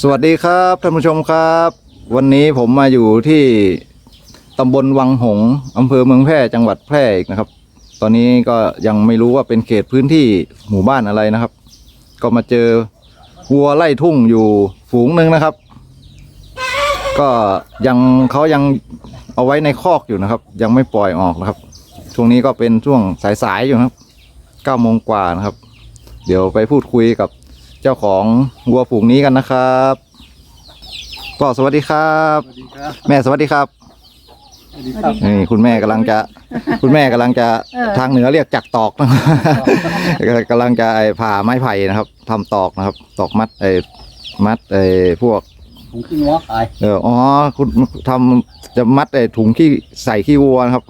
สวัสดีครับท่านผู้ชมครับ วันนี้ผมมาอยู่ที่ตำบลวังหงส์อำเภอเมืองแพร่จังหวัดแพร่อีกนะครับ ตอนนี้ก็ยังไม่รู้ว่าเป็นเขตพื้นที่หมู่บ้านอะไรนะครับ ก็มาเจอวัวไล่ทุ่งอยู่ฝูงหนึ่งนะครับ ก็ยังเขายังเอาไว้ในคอกอยู่นะครับ ยังไม่ปล่อยออกนะครับ ช่วงนี้ก็เป็นช่วงสายๆอยู่นะครับเก้าโมงกว่านะครับ เดี๋ยวไปพูดคุยกับ เจ้าของวัวฝูงนี้กันนะครับ ก็สวัสดีครับ สวัสดีครับ แม่สวัสดีครับสวัสดีครับ นี่คุณแม่กำลังจะ คุณแม่กำลังจะเออ ทางเหนือเรียกจักตอกนะครับกำลังจะไอ้ผ่าไม้ไผ่นะครับทำตอกนะครับ ตอกมัดไอ้มัดไอ้พวก ผมขึ้นหัวขายเอออ๋อคุณทำจะมัดไอ้ถุงขี้ใส่ขี้วัวนะครับ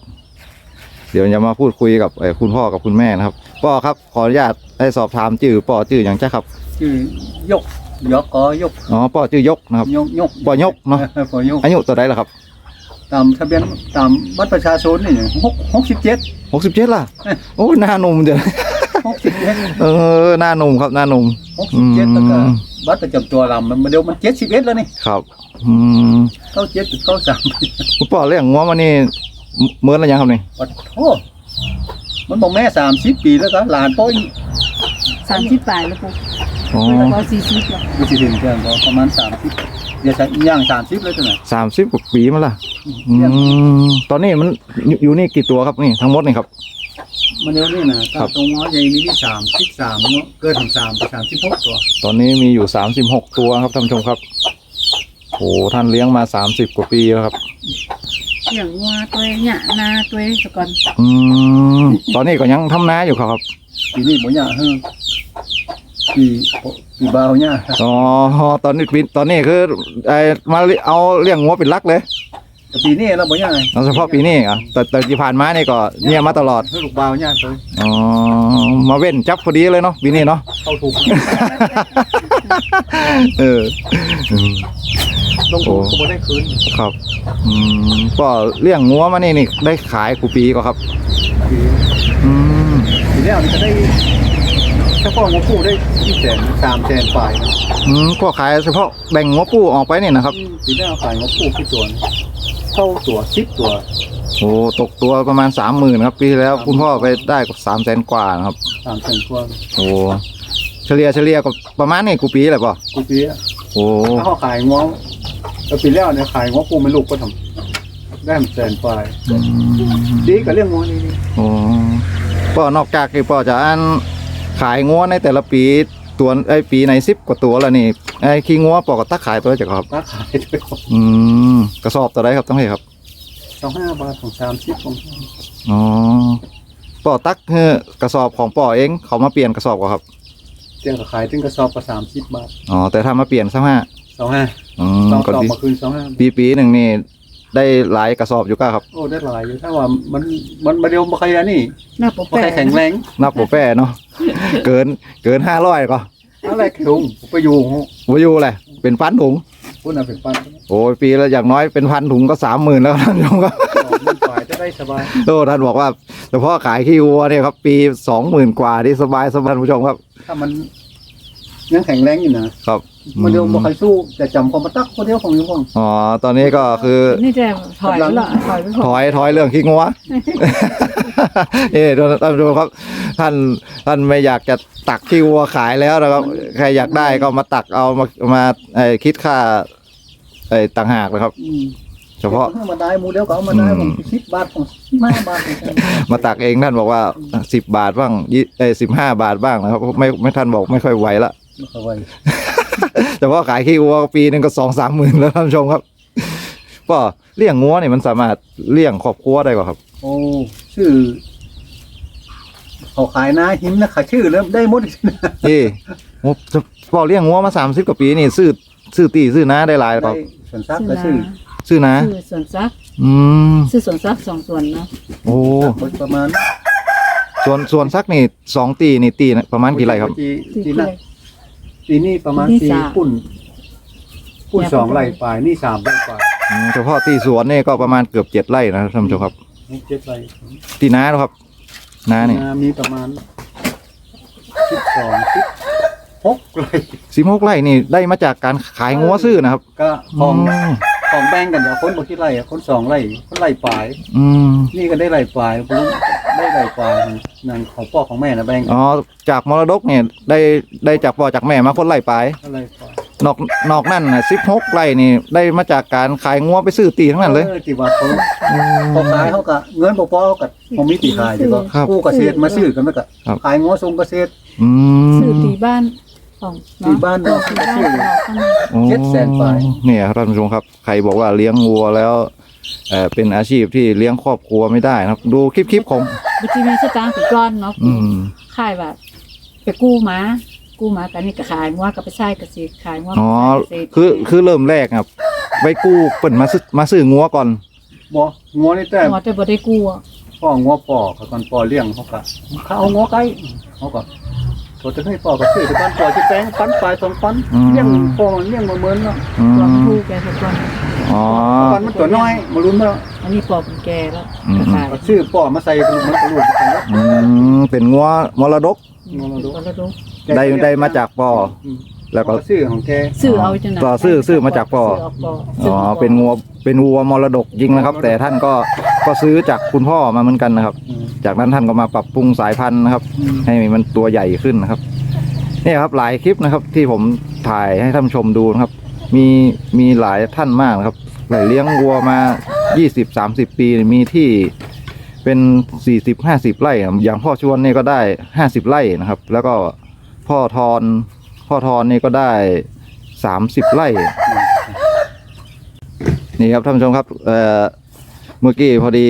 เดี๋ยวจะมาพูดคุยกับไอ้คุณพ่อกับคุณแม่นะครับพ่อครับขออนุญาตให้สอบถามชื่อพ่อชื่ออย่างจ้าครับ ชื่อยกยกก็ยกอ๋อพ่อชื่อยกนะครับยกยกปอยกเนอะปอยกอายุตัวใดล่ะครับ ตามทะเบียนตามบัตรประชาชนนี่หกหกสิบเจ็ดหกสิบเจ็ดล่ะโอ้ยหน้าหนุ่มเดี๋ยวหกสิบเจ็ดเออหน้าหนุ่มครับหน้าหนุ่มหกสิบเจ็ดแล้วก็อืมบัตรประจำตัวเรามันเดียวมันเจ็ดสิบเอ็ดแล้วนี่ครับอืมเข้าเจ็ดเข้าสามคุณพ่อเลี้ยงงัวมานี่เมื่อไรยังครับนี่วัดโอ้มันบอกแม่สามสิบปีแล้วก็หลานป้อยสามสิบปลายแล้วปุ๊บ อ๋อแล้วก็สี่สิบแล้วไม่ใช่ถึงเพื่อนก็ประมาณสามสิบเดี๋ยวใช้ย่างสามสิบเลยตัวไหนสามสิบกว่าปีมาละอืมตอนนี้มันอยู่อยู่นี่กี่ตัวครับนี่ทั้งหมดนี่ครับ มันเดียวนี่นะครัตาบมตรงว่าใหญ่มีที่สามสิบสามเนาะเกินถึงสามสามสิบหกตัวตอนนี้มีอยู่สามสิบหกตัวครับท่านผู้ชมครับโอ้ท่านเลี้ยงมาสามสิบกว่าปีแล้วครับ อย่างวัวตัวหยานาตัวสะก่อนอืมตอนนี้ก็ยังทำนาอยู่ครับปีนี้บ่ยากเฮ้อ ปีปีบ่าวเนี่ยอ๋อตอนนี้ปีตอนนี้คือไอ้มาเอาเลี้ยงงัวเป็นหลักเลยแต่ปีนี้เราบ่ยากเอาเฉพาะปีนี้อะแต่แต่ที่ผ่านมานี่ก็เนี่ยมาตลอดเฮ้อลูกบ่าวเนี่ยตัวอ๋อมาเว้นจับพอดีเลยเนาะปีนี้เนาะเข้าถูกเอออืมต้องถูกก็บ่ได้คืนครับอืมก็เลี้ยงงัวมานี่นี่ได้ขายกูปีก็ครับปีอืมปีแล้วนี่ก็ได้ ถ้าพ่อของผู้ได้ที่แสนสามแสนฝ่ายนะอืมก็ขายเฉพาะแบ่งงัวปูออกไปนี่นะครับปีแล้วขายของผู้ที่ตัวนะเข้าตัวสิบตัวโอ้ตกตัวประมาณสามหมื่นครับปีที่แล้วคุณพ่อไปได้กับสามแสนกว่านะครับ สามแสนกว่าโอ้เฉลี่ยเฉลี่ยก็ประมาณนี่กูปีแหละป่ะกูปีอะโอ้ถ้าเขาขายงวงแล้วปีแล้วเนี่ยขายงวผู้ไม่ลูกก็ทำได้แสนฝ่ายอืมดีกับเรื่องงวนี่นี่โอ้ป่อนอกจากที่ป่อจะอัน ขายงัวในแต่ละปีตัวไอ้ปีในสิบกว่าตัวแล้วนี่ไอ้ขี้งัวปอก็ตักขายตัวจะครับค้าขายด้วยอืมกระสอบตัวใดครับต้องให้ครับสองห้าบาทของสามสิบของอ๋อป่อตักเฮ้อกระสอบของป่อเองเขามาเปลี่ยนกระสอบก็ครับเตียงก็ขายถึงกระสอบก็สามสิบบาทอ๋อแต่ถ้ามาเปลี่ยนสักห้าสองห้าอืมสองก็สอบดีมาคืนสองห้าปีปีหนึ่งนี่ ได้หลายกระสอบอยู่ก็ครับโอ้ได้หลายอยู่ถ้าว่ามันมันมาเดียวมาใครอันนี่หน้าปกมาแปใครแข็งแรงนับโปแป้เนาะ เกินเกินห้าร้อยก็อะไรถุงไปอยู่วายูเลยเป็นพันถุงพูดน่ะเป็นปันโอ้ยปีละอย่างน้อยเป็นพันถุงก็สามหมื่นแล้วท่านผู้ชมครับสองหมันฝ่ายจะได้สบายโอ้ท่านบอกว่าเฉพาะขายขี้วัวเนี่ยครับ ปีสองหมื่นกว่าที่สบายสบายท่านผู้ชมครับ ถ้ามัน ยังแข็งแรงอยู่นะครับมาเดียวมาใครสู้แต่จำความมาตักคนเดียวของอยู่ของอ๋อตอนนี้ก็คือนี่จะถอยไปละถอยไปถอยถอยเรื่องขี้งัวเอ้ท่านผู้ชมครับ ท่านท่านไม่อยากจะตักขี้วัวขายแล้วนะครับใครอยากได้ก็มาตักเอามามาไอ้คิดค่าไอ้ต่างหากนะครับอืมเฉพาะเอมาได้หมูเดียวก็เอามาได้อืผมมสิบบาทของห้าบาทของฉันมาตักเองท่านบอกว่าสิบบาทบ้างยี่เอ้สิบห้าบาทบ้างนะครับไม่ไม่ท่านบอกไม่ค่อยไหวละ ไม่ค่อยไหวเฉพาะขายขี้วัวปีหนึงก็สองสามหมื่นแล้วท่านผู้ชมครับก็เลี้ยงงัวเนี่ยมันสามารถเลี้ยงครอบครัวได้กว่าครับ โอ้ชื่อเขาขายหน้าหินนะขายชื่อเริ่มได้หมดที่พอเลี้ยงงัวมาสามสิบกว่าปีนี่ซื้อซื้อตีซื้อน้าได้หลายคได้รับส่วนซักก็ชื่อซื้อน้าซื้อสวนซักอืมซื้อสวนซักสองส่วนนะโอ้ประมาณส่วนส่วนสักนี่สองตีนี่ตีนะประมาณกี่ไรครับปีที่ ปีเคนั้นยปีนี้ประมาณที่สี่สาม ปุ่นปุ่นเนี่ยสองปุ่นไร่ปลายนี่สามไร่ปลายอืมเฉพาะตีสวนนี่ก็ประมาณเกือบเจ็ดไร่นะครับท่านผู้ชมครับ นี่เจ็ดไร่ตีน้าครับน้านี่นามีประมาณสิบสองสิบหหกไร่สิบหกไร่นี่ได้มาจากการขายงัวซื้อนะครับก็ของม ของแบ่งกันเดี๋ยวคนบ่กี่ไร่อะคนสองไร่คนไร่ปลาย อืมนี่ก็ได้ไร่ปลายผมได้ไร่ปลายนั่นของพ่อของแม่นะแบ่งกันอ๋อจากมรดกเนี่ยได้ได้จากพ่อจากแม่มาคนไร่ไปก็ไร่ปลายนอกนอกนั่นน่ะสิบหกไร่นี่ได้มาจากการขายงัวไปซื้อตีทั้งนั้นเลย ออที่ว่าเขาเขาขายเขาก็เงินบ่พอเขาก็บ่มีตีขายอยู่ก็ครับกู้เกษตรมาซื้อกันแล้วก็ครับ ขายงัวส่งเกษตร อืมสื่อตีบ้าน ของเะตีบ้านเออตีบ้านของเราข้างในเจ็ดแสนปลาย เนี่ยครับท่านผู้ชมครับ ใครบอกว่าเลี้ยงวัวแล้วเอ่อเป็นอาชีพที่เลี้ยงครอบครัวไม่ได้นะครับ ดูคลิปๆของบุตรีมีสตางค์ถึงก้อนเนาะอืมขายแบบไปกู้มากู้มากันนี่ก็ขายงัวก็ไปใช้เกษตรขายงัวก็อ๋อไปใช้เกษตรคือคือเริ่มแรกครับไปกู้เปิ่นมาซื้อมาซื้องัวก่อน บ่งัวนี่แต่งัวแต่บ่ได้กู้อะพ่องัวปอเขาก่อนปอเลี้ยงเขาก็เขาเอางัวไก่เขาก็ เขาจะให้ปอก็ซื้อที่บ้านปอที่แปลงปันปลายสองปันเลี้ยงปอมันเลี้ยงมาเหมือนเนาะอืมลองกู้แกสักก้อนอ๋อปันมันตัวน้อยมาลุ้นว่าอันนี้ปอกเป็นแกแล้วอืมก็ขายเอาซื้อปอมาใส่กระดูกมันกระดูกกันแล้วอืมเป็นงัวมรดกมรดกมรดกได้ได้มาจากพ่อ มแล้วก็ซื้อของแก ซื้อเอาจังนั้นต่อซื้อซื้อมาจากปอ ซื้เปออ๋อ เป็นงัว เป็นวัวมรดกจริงนะครับ แต่ท่านก็ ก็ซื้อจากคุณพ่อมาเหมือนกันนะครับอืมจากนั้นท่านก็มาปรับปรุงสายพันธุ์นะครับอืมให้มันตัวใหญ่ขึ้นนะครับเนี่ยครับหลายคลิปนะครับ ที่ผมถ่ายให้ท่านผู้ชมดูนะครับ มีมีหลายท่านมากนะครับหลายเลี้ยงวัวมา20 30ปีมีที่เป็น40 50ไร่ครับอย่างพ่อชวนนี่ก็ได้50ไร่นะครับ แล้วก็พ่อทอนพ่อทอนนี่ก็ได้30ไร่นี่ครับท่านผู้ชมครับเอ่อเมื่อกี้พอดี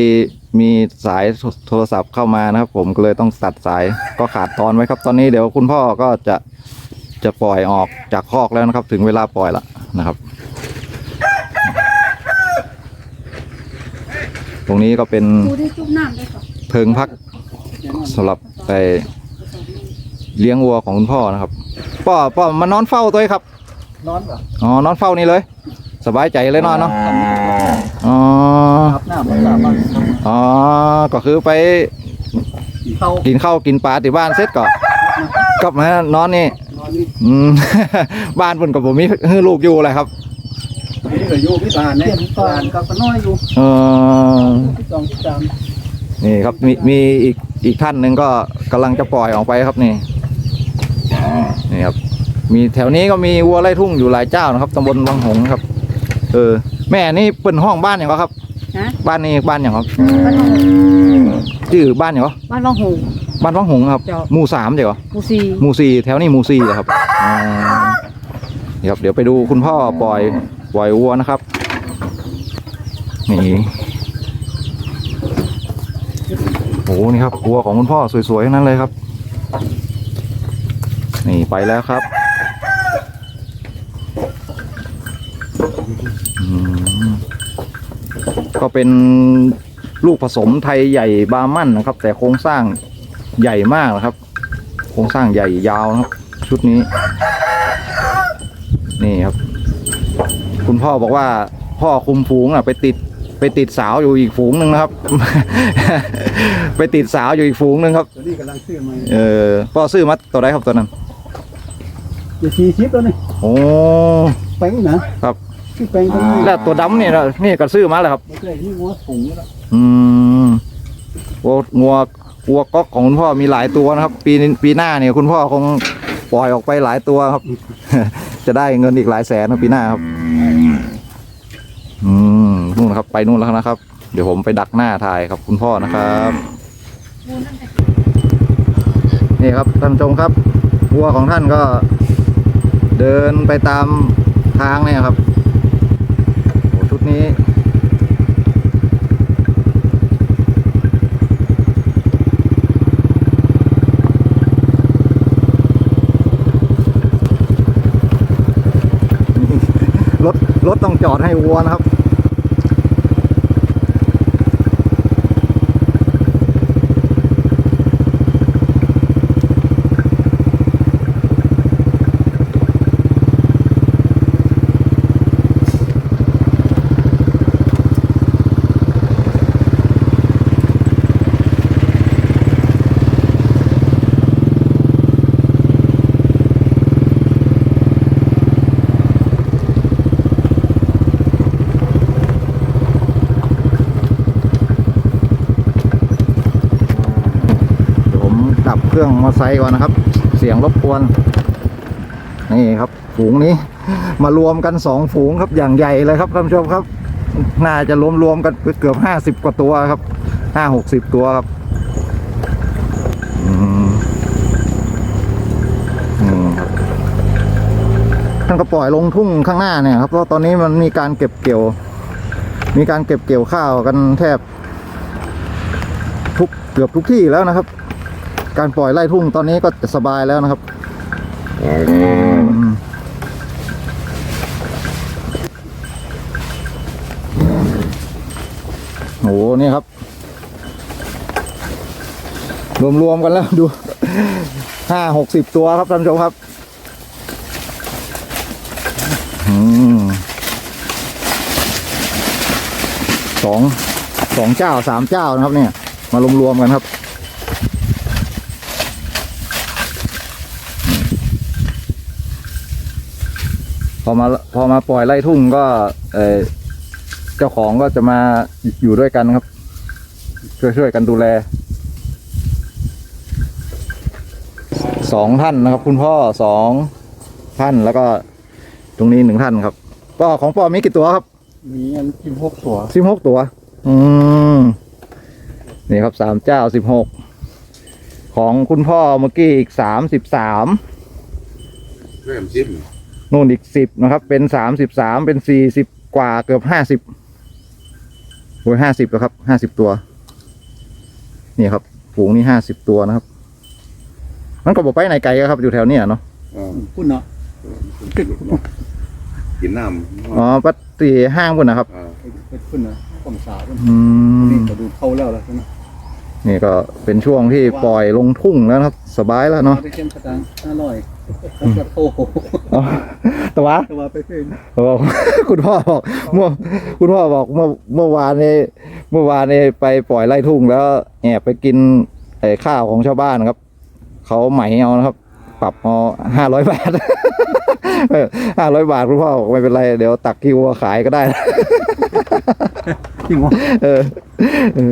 มีสายโทรศัพท์เข้ามานะครับ ผมก็เลยต้องตัดสายก็ขาดตอนไว้ครับ ตอนนี้เดี๋ยวคุณพ่อก็จะจะปล่อยออกจากคอกแล้วนะครับ ถึงเวลาปล่อยละนะครับ ตรงนี้ก็เป็นกู้ได้จุ่มน้ำได้ก่อนเพิงพักสำหรับไปเลี้ยงวัวของคุณพ่อนะครับพ่อพ่อมานอนเฝ้าตัวเองครับ นอนเหรออ๋อนอนเฝ้านี่เลย สบายใจเลยนอนเนาะ อ๋อ อาบน้ำอาบน้ำบ้างอ๋อ ก็คือไปเขากินข้าวกินปลาที่บ้านเสร็จก็กลับมานอนนี่นอนนี่อืม บ้านเพิ่นกับผมมีฮือลูกอยู่อะไรครับ นี่ก็อยู่พิบานเนี่ยพิบานก็ก็น้อยอยู่เออที่สองที่สามนี่ครับมีมีอีกอีกท่านหนึ่งก็กำลังจะปล่อยออกไปครับนี่นี่ครับ มีแถวนี้ก็มีวัวไร่ทุ่งอยู่หลายเจ้านะครับตำบลวังหงส์ครับ เออ แม่นี่เป็นห้องบ้านอย่างไรครับนะบ้านนี้บ้านอย่างครับบ้านวังชื่อบ้านอย่างไรบ้านวังหูบ้านวังหงส์ครับ เจ้า หมู่สามเดี๋ยวมูซีหมูซีแถวนี้หมูซีเหรอครับอ๋อนี่ครับ เดี๋ยวไปดูคุณพ่อปล่อยปล่อยวัวนะครับ นี่โอ้โหนี่ครับวัวของคุณพ่อสวยๆทั้งนั้นเลยครับ นี่ไปแล้วครับอืม ก็เป็นลูกผสมไทยใหญ่บาร์มั่นนะครับ แต่โครงสร้างใหญ่มากนะครับ โครงสร้างใหญ่ยาวนะครับ ชุดนี้ นี่ครับ คุณพ่อบอกว่าพ่อคุมฝูงอะ ไปติดไปติดสาวอยู่อีกฝูงหนึ่งนะครับ ไปติดสาวอยู่อีกฝูงหนึ่งครับตัวนี้กำลังซื้อมาเออพ่อซื้อมาตัวไหนครับตัวนั้นอยู่สี่สิบแล้วนี่โอ้แป้งนะครับ ชื่อแป้งตรงนี้แล้วตัวดำนี่นะนี่ก็ซื้อมาแล้วครับไม่เคยนี่งัวถุงแล้วอืมวัวงัววัวก๊อกของคุณพ่อมีหลายตัวนะครับ ปีนี้ปีหน้าเนี่ยคุณพ่อคงปล่อยออกไปหลายตัวครับ จะได้เงินอีกหลายแสนนะปีหน้าครับ อืมนู่นนะครับ ไปนู่นแล้วนะครับ เดี๋ยวผมไปดักหน้าถ่ายครับ คุณพ่อนะครับนี่ครับท่านผู้ชมครับวัวของท่านก็ เดินไปตามทางเนี่ยครับโอ้ ชุดนี้ รถ รถต้องจอดให้วัวนะครับ ก่อนนะครับ เสียงรบกวน นี่ครับ ฝูงนี้ มารวมกันสองฝูงครับอย่างใหญ่เลยครับท่านผู้ชมครับ น่าจะรวมรวมๆกันเกือบห้าสิบกว่าตัวครับห้าหกสิบตัวครับอืมอืมครับท่านก็ปล่อยลงทุ่งข้างหน้าเนี่ยครับเพราะตอนนี้มันมีการเก็บเกี่ยว มีการเก็บเกี่ยวข้าวกันแทบทุกเกือบทุกที่แล้วนะครับ การปล่อยไล่ทุ่งตอนนี้ก็สบายแล้วนะครับโอืมโหนี่ครับ รวมๆกันแล้วดูห้าหกสิบตัวครับท่านผู้ชมครับสองสองเจ้าสามเจ้านะครับเนี่ย มารวมๆกันครับ พอมาพอมาปล่อยไล่ทุ่งก็ เออเจ้าของก็จะมาอยู่ด้วยกันครับ ช่วยช่วยกันดูแลสองท่านนะครับ คุณพ่อสองท่านแล้วก็ตรงนี้หนึ่งท่านครับก็ของปอมีกี่ตัวครับ มีอันกินหกตัวสิบหกตัว อืมนี่ครับสามเจ้าสิบหกของคุณพ่อเมื่อกี้อีกสามสิบสามเริ่มจิ้ม นู่นอีกสิบนะครับ เป็นสามสิบสามเป็นสี่สิบกว่าเกือบห้าสิบโอ้ยห้าสิบแล้วครับห้าสิบตัว นี่ครับฝูงนี้ห้าสิบตัวนะครับ มันก็บอกไปไหนไกลอะครับ อยู่แถวเนี้ยเนาะอ่าพุ่นเนาะกินน้ำอ๋อปัตตีห้างพุ่นนะครับอ่าไปพุ่นเนาะกองสาวพุ่นอืมนี่ก็ดูเข้าแล้วล่ะนะนี่ก็เป็นช่วงที่ปล่อยลงทุ่งแล้วนะครับ สบายแล้วเนาะ ไปเข้มกระตังห้าร้อยกระโตอ๋อแต่ว่าแต่ว่าไปเป็นบอกคุณพ่อบอกเมื่อคุณพ่อบอกเมื่อเมื่อวานนี้เมื่อวานนี้ไปปล่อยไล่ทุ่งแล้วแอบไปกินไอ้ข้าวของชาวบ้านครับเขาไหมเอานะครับ ปรับเอาห้าร้อยบาทห้าร้อยบาทคุณพ่อบอกไม่เป็นไร เดี๋ยวตักคิวมาขายก็ได้จริงวะเออเออ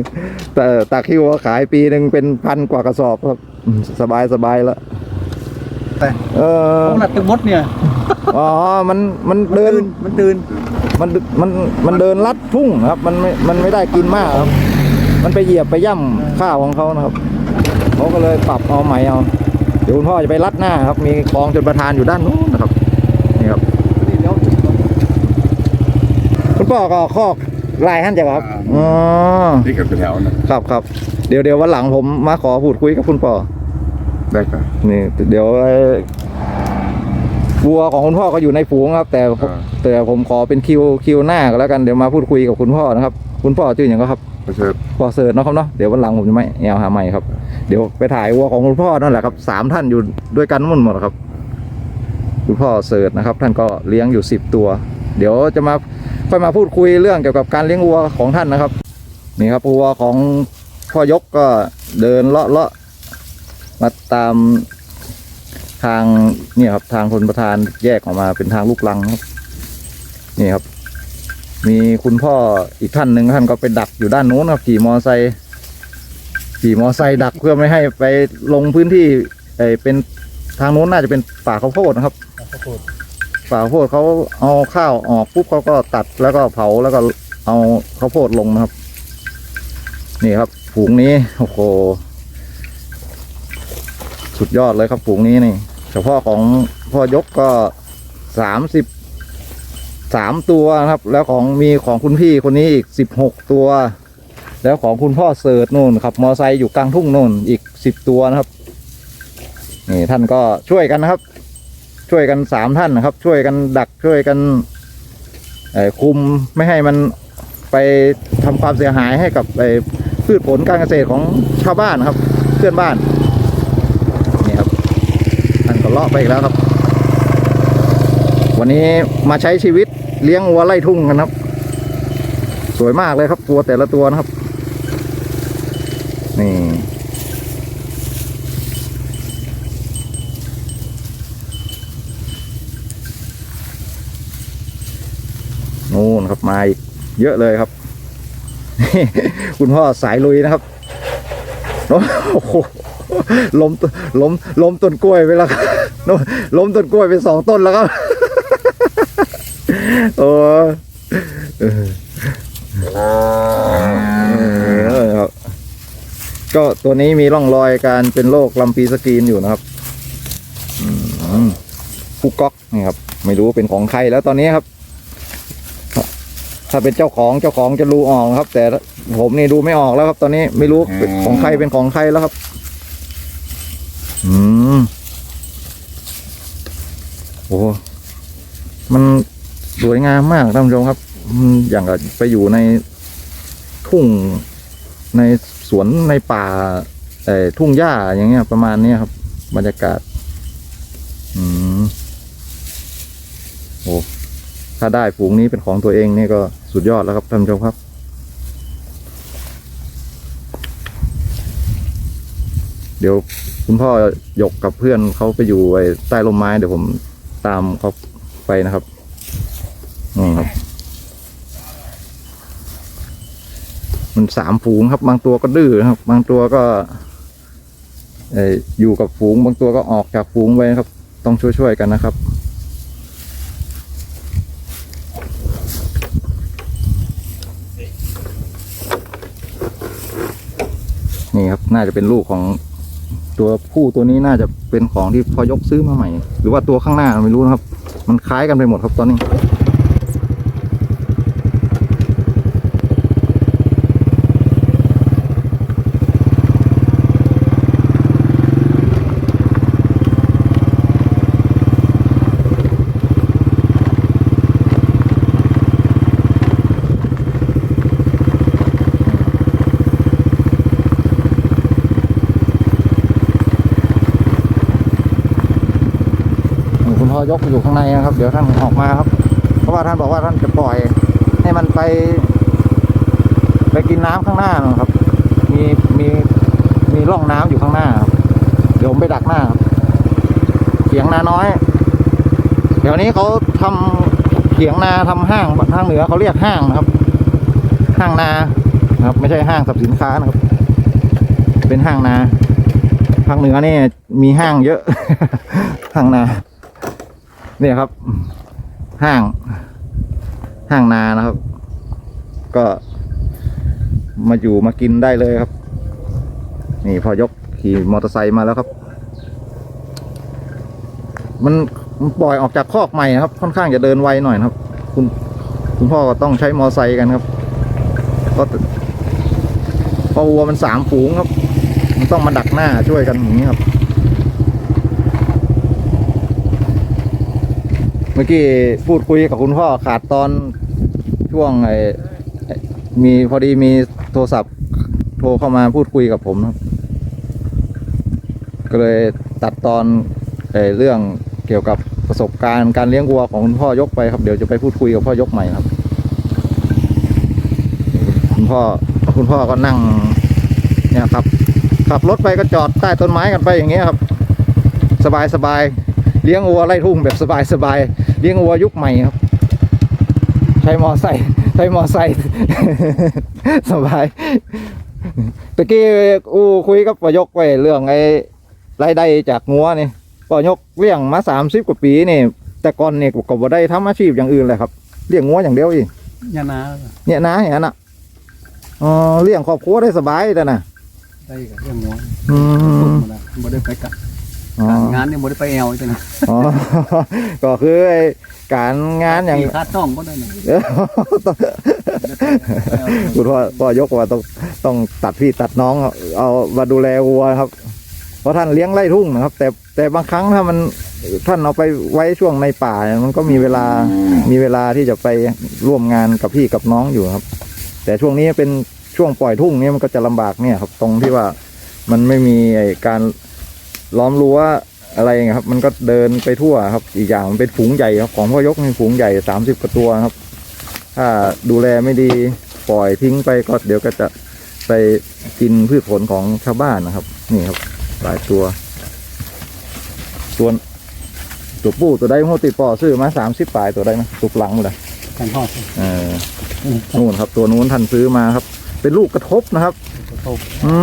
แต่ตักคิวมาขายปีหนึ่งเป็นพันกว่ากระสอบครับอืมสบายสบายแล้ว เออของหนักเต็มมดเนี่ยอ๋อมันมันเดินมันตื่นมันมันมันเดินลัดทุ่งครับ มันไม่มันไม่ได้กินมากครับ มันไปเหยียบไปย่ำข้าวของเขานะครับเขาก็เลยปรับเอาใหม่เอาเดี๋ยวคุณพ่อจะไปลัดหน้าครับ มีกองจนประธานอยู่ด้านนู้นนะครับนี่ครับนี่แล้วคุณพ่อก็คอกลายท่านจะครับอ๋อที่กับแถวนะครับครับเดี๋ยวเดี๋ยววันหลังผมมาขอพูดคุยกับคุณพ่อ ได้ครับ นี่เดี๋ยวไอ้วัวของคุณพ่อก็อยู่ในฝูงครับ แต่ผมอ่า แต่ผมขอเป็นคิวคิวหน้าก็แล้วกันเดี๋ยวมาพูดคุยกับคุณพ่อนะครับ คุณพ่อชื่ออย่างก็ครับประเสริฐพอเสิร์ชเนาะครับเนาะเดี๋ยววันหลังผมจะไม่แอวหาใหม่ครับ เดี๋ยวไปถ่ายวัวของคุณพ่อนั่นแหละครับสามท่านอยู่ด้วยกันหมดหมดครับ คุณพ่อเสิร์ชนะครับ ท่านก็เลี้ยงอยู่สิบตัว เดี๋ยวจะมาค่อยมาพูดคุยเรื่องเกี่ยวกับการเลี้ยงวัวของท่านนะครับ นี่ครับวัวของพ่อยกก็เดินเลาะเลาะ มาตามทางเนี่ยครับทางคนประธานแยกออกมาเป็นทางลูกลังครับนี่ครับ มีคุณพ่ออีกท่านหนึ่งท่านก็ไปดักอยู่ด้านโน้นครับขี่มอไซค์ขี่มอไซค์ดักเพื่อไม่ให้ไปลงพื้นที่เอเป็นทางโน้นน่าจะเป็นป่าข้าวโพดนะครับป่าข้าวโพดเขาเอาข้าวออกปุ๊บเขาก็ตัดแล้วก็เผาแล้วก็เอาข้าวโพดลงนะครับ นี่ครับฝูงนี้โอ้โห สุดยอดเลยครับฝูงนี้นี่ เฉพาะของพ่อยกก็สามสิบสามตัวนะครับ แล้วของมีของคุณพี่คนนี้อีกสิบหกตัว แล้วของคุณพ่อเสิร์ตนู่นขับมอไซค์อยู่กลางทุ่งนู่นอีกสิบตัวนะครับนี่ท่านก็ช่วยกันนะครับ ช่วยกันสามท่านนะครับ ช่วยกันดักช่วยกันคุมไม่ให้มันไปทำความเสียหายให้กับพืชผลการเกษตรของชาวบ้านครับ เพื่อนบ้าน เลาะไปอีกแล้วครับ วันนี้มาใช้ชีวิตเลี้ยงวัวไล่ทุ่งกันครับ สวยมากเลยครับวัวแต่ละตัวนะครับ นี่นู่นครับมาอีกเยอะเลยครับ คุณพ่อสายลุยนะครับโอ้โหล้มล้มล้มต้นกล้วยไปแล้วครับ ล้มต้นกล้วยไปสองต้นแล้วครับโอ้เออเออครับก็ตัวนี้มีร่องรอยการเป็นโรคลำปีสกรีนอยู่นะครับอืมผู้ก๊อกนี่ครับ ไม่รู้เป็นของใครแล้วตอนนี้ครับ ถ้าเป็นเจ้าของเจ้าของจะรู้ออกครับ แต่ผมนี่ดูไม่ออกแล้วครับ ตอนนี้ไม่รู้ของใครเป็นของใครแล้วครับ อืม โอ้มันสวยงามมากท่านผู้ชมครับมันอย่างกับไปอยู่ในทุ่งในสวนในป่าเอ่ทุ่งหญ้าอย่างเงี้ย ประมาณนี้ครับ บรรยากาศ อืมโอ้ถ้าได้ฝูงนี้เป็นของตัวเองนี่ก็สุดยอดแล้วครับท่านผู้ชมครับ เดี๋ยวคุณพ่อยกกับเพื่อนเขาไปอยู่ไอ้ใต้ร่มไม้เดี๋ยวผม ตามเขาไปนะครับนี่ครับ มันสามฝูงครับ บางตัวก็ดื้อนะครับ บางตัวก็เอ่ออยู่กับฝูง บางตัวก็ออกจากฝูงไปครับ ต้องช่วยๆกันนะครับนี่ครับ น่าจะเป็นลูกของ ตัวผู้ตัวนี้น่าจะเป็นของที่พอยกซื้อมาใหม่ หรือว่าตัวข้างหน้าไม่รู้นะครับ มันคล้ายกันไปหมดครับตอนนี้ ยกอยู่ข้างในนะครับ เดี๋ยวท่านออกมาครับ เพราะว่าท่านบอกว่าท่านจะปล่อยให้มันไป ไปกินน้ำข้างหน้านะครับ มีมีมีร่องน้ำอยู่ข้างหน้าครับเดี๋ยวผมไปดักหน้าครับเขียงนาน้อย เดี๋ยวนี้เขาทำเขียงนาทำห้างทางเหนือเขาเรียกห้างนะครับ ห้างนาครับ ไม่ใช่ห้างสรรพสินค้านะครับ เป็นห้างนาทางเหนือนี่มีห้างเยอะห้างนา เนี่ยครับ ห้าง ห้างนานะครับ ก็ มาอยู่มากินได้เลยครับ นี่พอยกขี่มอเตอร์ไซค์มาแล้วครับ มันมันปล่อยออกจากคอกใหม่นะครับ ค่อนข้างจะเดินไวหน่อยนะครับ คุณคุณพ่อก็ต้องใช้มอเตอร์ไซค์กันครับก็พราะวัวมันสามฝูงครับ มันต้องมาดักหน้าช่วยกันอย่างนี้ครับ เมื่อกี้พูดคุยกับคุณพ่อขาดตอนช่วงไอ้มีพอดีมีโทรศัพท์โทรเข้ามาพูดคุยกับผมครับก็เลยตัดตอนไอ้เรื่องเกี่ยวกับประสบการณ์การเลี้ยงวัวของคุณพ่อยกไปครับเดี๋ยวจะไปพูดคุยกับพ่อยกใหม่ครับ คุณพ่อคุณพ่อก็นั่งเนี่ยครับ ขับรถไปก็จอดใต้ต้นไม้กันไปอย่างเงี้ยครับ สบายสบายเลี้ยงวัวไล่ทุ่งแบบสบายสบาย ลี้ยงวัวยุคใหม่ครับ ใช้มอไซค์ใช้มอไซค์สบายตะกี้อูคุยกับปอยกไว้เรื่องไอ้รายได้จากงัวนี่ปอยกเลี้ยงมาสามสิบกว่าปีนี่ แต่ก่อนเนี่ยก็บ่ได้ทำอาชีพอย่างอื่นเลยครับเลี้ยงงัวอย่างเดียวอีกยานาเนี่ยนะอย่างนั้นอะอ๋อเลี้ยงครอบครัวได้สบายแต่น่ะได้กับเรื่องหัวอืมบ่ได้ไปกับ อ๋อ การงานนี่บ่ได้ไปแอวจังนะอ๋อ ก็คือไอ้การงานอย่างขี่คาดน้องบ่ได้นะเออคุณพ่อพ่อยกว่าต้องต้องตัดพี่ตัดน้อง เอาเอามาดูแลวัวครับ เพราะท่านเลี้ยงไร่ทุ่งนะครับ แต่แต่บางครั้งถ้ามันท่านเอาไปไว้ช่วงในป่าเนี่ยมันก็มีเวลามีเวลาที่จะไปร่วมงานกับพี่กับน้องอยู่ครับ แต่ช่วงนี้เป็นช่วงปล่อยทุ่งเนี่ยมันก็จะลำบากเนี่ยครับ ตรงที่ว่ามันไม่มีไอ้การ ล้อมรั้วอะไรอย่างเงี้ยครับ มันก็เดินไปทั่วครับ อีกอย่างมันเป็นฝูงใหญ่ครับ ของพ่อยกนี่ฝูงใหญ่สามสิบกว่าตัวครับ ถ้าดูแลไม่ดีปล่อยทิ้งไปก็เดี๋ยวก็จะไปกินพืชผลของชาวบ้านนะครับ นี่ครับ หลายตัว ตัวตัวปูตัวได้โมติดปอซื้อมาสามสิบปลายตัวได้ไหมตุกหลังหมดเลยทางห้องเออนู่นครับ ตัวนู้นท่านซื้อมาครับ เป็นลูกกระทบนะครับผสมอื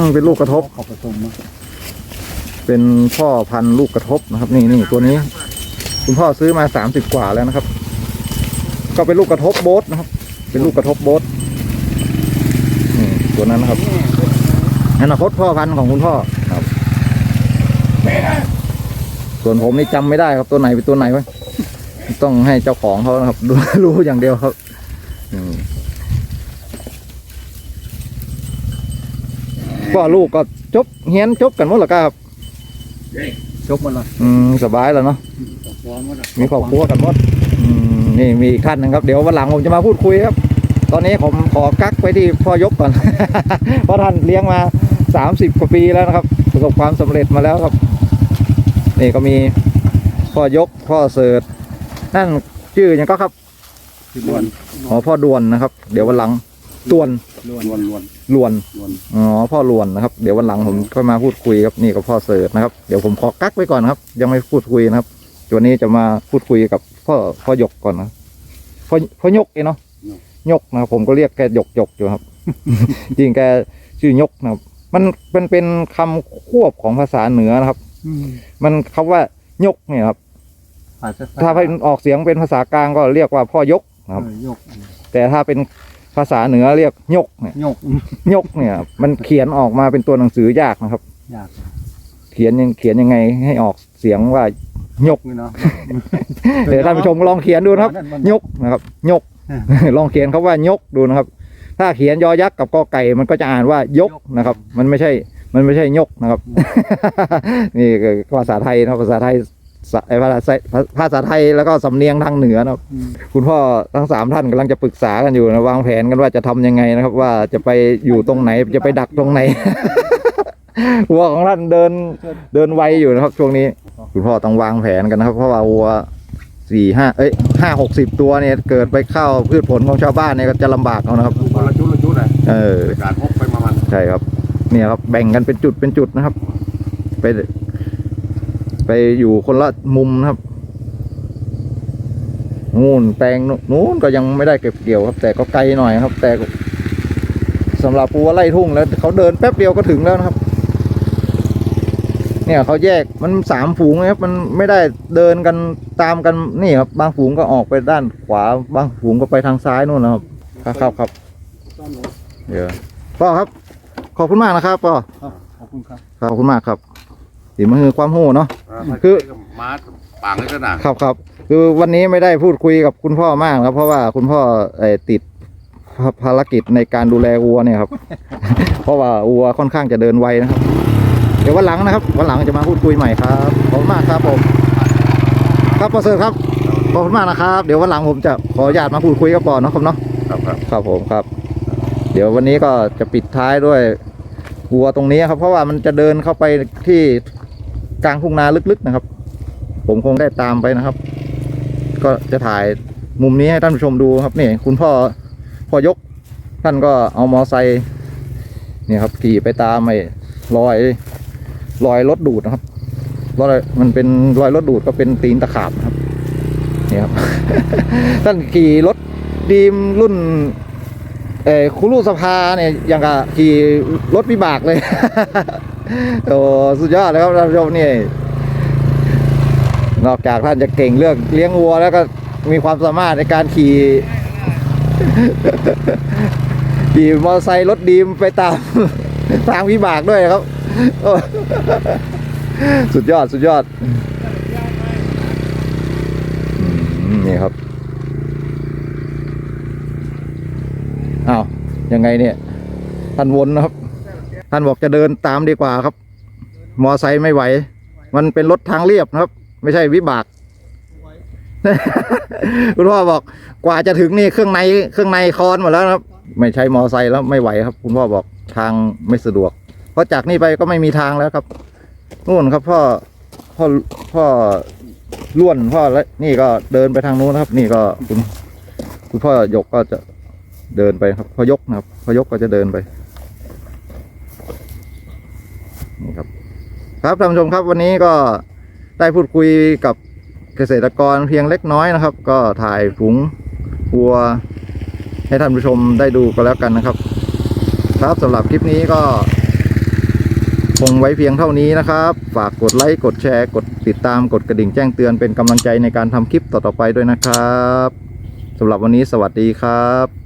มเป็นลูกกระทบเขาผสมมา เป็นพ่อพันธุ์ลูกกระทบนะครับ นี่นี่ตัวนี้ คุณพ่อซื้อมาสามสิบกว่าแล้วนะครับ ก็เป็นลูกกระทบโบ๊ทนะครับ เป็นลูกกระทบโบ๊ทนี่ตัวนั้นนะครับอนาคตพ่อพันธุ์ของคุณพ่อครับ ส่วนผมนี่จำไม่ได้ครับตัวไหนเป็นตัวไหนวะต้องให้เจ้าของเขานะครับดูรู้อย่างเดียวครับก็ลูกก็จบเฮียนจบกันหมดแล้วครับ จบหมดละอืมสบายแล้วเนาะพร้อมหมดละมีครอบครัวกันหมดอืมนี่มีอีกท่านหนึงครับเดี๋ยววันหลังผมจะมาพูดคุยครับ ตอนนี้ผมขอกักไปที่พ่อยกก่อน เพราะท่านเลี้ยงมาสามสิบกว่าปีแล้วนะครับ ประสบความสำเร็จมาแล้วครับ นี่ก็มีพ่อยกพ่อเสิร์ชนั่นชื่อยังก็ครับที่ล้วนอ๋อพ่อดวนนะครับ เดี๋ยววันหลัง ตวนล้วนล้วนล้วนลวน ล้วนอ๋อพ่อลวนนะครับ เดี๋ยววันหลังผมก็มาพูดคุยครับนี่กับพ่อเสิร์ชนะครับเดี๋ยวผมขอกักไว้ก่อนครับ ยังไม่พูดคุยนะครับวันนี้จะมาพูดคุยกับพ่อพ่อยกก่อนนะพ่อพ่อยกเองเนาะยกนะครับผมก็เรียกแกยกยกอยู่ครับ จริงแกชื่อยกนะครับ มันเป็นเป็นคำควบของภาษาเหนือนะครับ มันคำว่ายกเนี่ยครับผ่านจะถ้าเป็นออกเสียงเป็นภาษากลางก็เรียกว่าพ่อยกนะครับเออยกแต่ถ้าเป็น ภาษาเหนือเรียกยกเนี่ยยกยกเนี่ย มันเขียนออกมาเป็นตัวหนังสือยากนะครับ ยากเขียนยังเขียนยังไงให้ออกเสียงว่ายกนี่เนาะเดี๋ยวท่านผู้ชมลองเขียนดูนะครับยกนะครับยก ลองเขียนเขาว่ายกดูนะครับ ถ้าเขียนยอยักษ์กับกอไก่ มันก็จะอ่านว่ายกนะครับ มันไม่ใช่มันไม่ใช่ยกนะครับ นี่คือภาษาไทยนะครับภาษาไทย สไอ้ภาษาไทยภาษาไทยแล้วก็สำเนียงทางเหนือนะครับอืมคุณพ่อทั้งสามท่านกำลังจะปรึกษากันอยู่นะวางแผนกันว่าจะทำยังไงนะครับ ว่าจะไปอยู่ตรงไหนจะไปดักตรงไหน วัวของท่านเดินเดินไวอยู่นะครับ ช่วงนี้ คุณพ่อต้องวางแผนกันนะครับ เพราะว่าวัวสี่ห้าเอ้ยห้าหกสิบตัวเนี่ย เกิดไปเข้าพืชผลของชาวบ้านเนี่ยก็จะลำบากเอานะครับคนละชุดละชุดเลยเออในการพกไปมามันใช่ครับ เนี่ยครับแบ่งกันเป็นจุดเป็นจุดนะครับ ไป ไปอยู่คนละมุมนะครับนู่นแปลงนู้นก็ยังไม่ได้เก็บเกี่ยวครับ แต่ก็ไกลหน่อยครับ แต่ก็สำหรับปูว่าไล่ทุ่งแล้วเขาเดินแป๊บเดียวก็ถึงแล้วนะครับ เนี่ยเขาแยกมันสามฝูงนะครับ มันไม่ได้เดินกันตามกันนี่ครับ บางฝูงก็ออกไปด้านขวา บางฝูงก็ไปทางซ้ายนู่นนะครับครับครับครับเดี๋ยวพ่อครับ ขอบคุณมากนะครับพ่อขอบคุณครับขอบคุณมากครับ สีมันคือความหูเนาะ คืคืออมาปางเลยก็น่ะครับครับคือวันนี้ไม่ได้พูดคุยกับคุณพ่อมากครับเพราะว่าคุณพ่อเอ่อติดภาภารกิจในการดูแลวัวเนี่ยครับ เพราะว่าวัวค่อนข้างจะเดินไวนะครับ เดี๋ยววันหลังนะครับวันหลังจะมาพูดคุยใหม่ครับขอบคุณมากครับผม ครับประเสริฐครับขอบคุณมากนะครับ เดี๋ยววันหลังผมจะขออนุญาตมาพูดคุยกับก่อนเนาะครับเนาะครับครับครับผมครับ เดี๋ยววันนี้ก็จะปิดท้ายด้วยวัวตรงนี้ครับ เพราะว่ามันจะเดินเข้าไปที่ กลางทุ่งนาลึกๆนะครับ ผมคงได้ตามไปนะครับ ก็จะถ่ายมุมนี้ให้ท่านผู้ชมดูครับนี่คุณพ่อพ่อยก ท่านก็เอามอไซค์นี่ครับขี่ไปตามไอ้รอยรอยรถดูดนะครับรอยมันเป็นรอยรถดูดก็เป็นตีนตะขาบครับนี่ครับ ท่านขี่รถดีมรุ่นเออคุรุสภาเนี่ยอย่างกับขี่รถวิบากเลย โอ้สุดยอดเลยครับท่านผู้ชมนี่ นอกจากท่านจะเก่งเรื่องเลี้ยงวัวแล้วก็มีความสามารถในการขี่ขี่มอเตอร์ไซค์รถดีมไปตามทางวิบากด้วยครับ สุดยอดสุดยอดนี่ครับอ้าวยังไงเนี่ยท่านวนนะครับ ท่านบอกจะเดินตามดีกว่าครับ มอไซค์ไม่ไหว มันเป็นรถทางเรียบครับ ไม่ใช่วิบากคุณพ่อบอกกว่าจะถึงนี่เครื่องในเครื่องในคอนหมดแล้วครับ ไม่ใช้มอไซค์แล้วไม่ไหวครับ คุณพ่อบอกทางไม่สะดวก เพราะจากนี่ไปก็ไม่มีทางแล้วครับนู่นครับพ่อพ่อพ่อล้วนพ่อและนี่ก็เดินไปทางนู้นครับ นี่ก็คุณคุณพ่อยกก็จะเดินไปครับพอยกนะครับพอยกก็จะเดินไปนี่ ครับ ครับท่านผู้ชมครับวันนี้ก็ได้พูดคุยกับเกษตรกรเพียงเล็กน้อยนะครับ ก็ถ่ายฝูงวัว ให้ท่านผู้ชมได้ดูกันแล้วกันนะครับ ครับสำหรับคลิปนี้ก็คงไว้เพียงเท่านี้นะครับ ฝากกดไลค์ กดแชร์ กดติดตาม กดกระดิ่งแจ้งเตือนเป็นกำลังใจในการทำคลิปต่อๆไปด้วยนะครับสำหรับวันนี้สวัสดีครับ